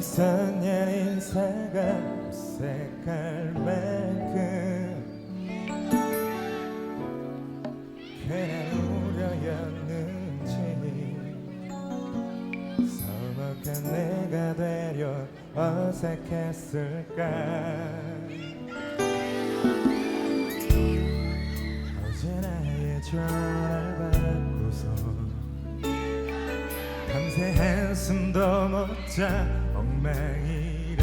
선녀 인사가 색깔 만큼 괜한 우려였는지 서먹한 내가 되려 어색했을까? 어제 나의 전화를 받고서 밤새 한숨도 못 자 엉망이라며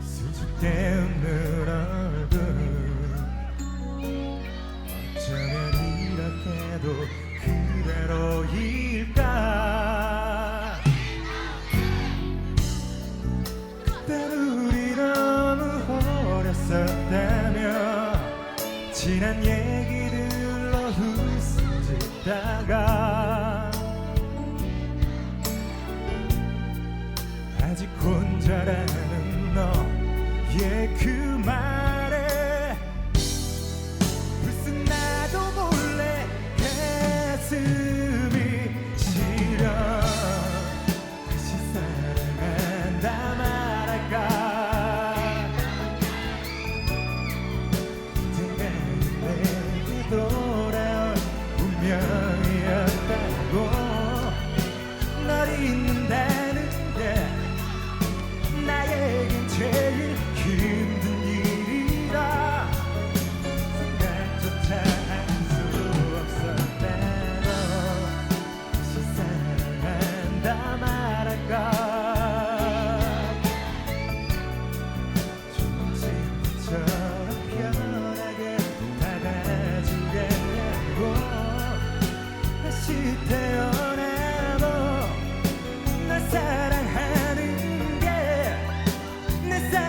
수줍게 웃는 얼굴. 어쩌면 이렇게도 그대로일까? 그때 우리 너무 어렸었다며 지난 얘기들로 걷다가 아직 혼자라는 너의 그 말에 무슨 나도 몰래 가슴이 시려. 다시 사랑한다 말할까? 이제는 내게도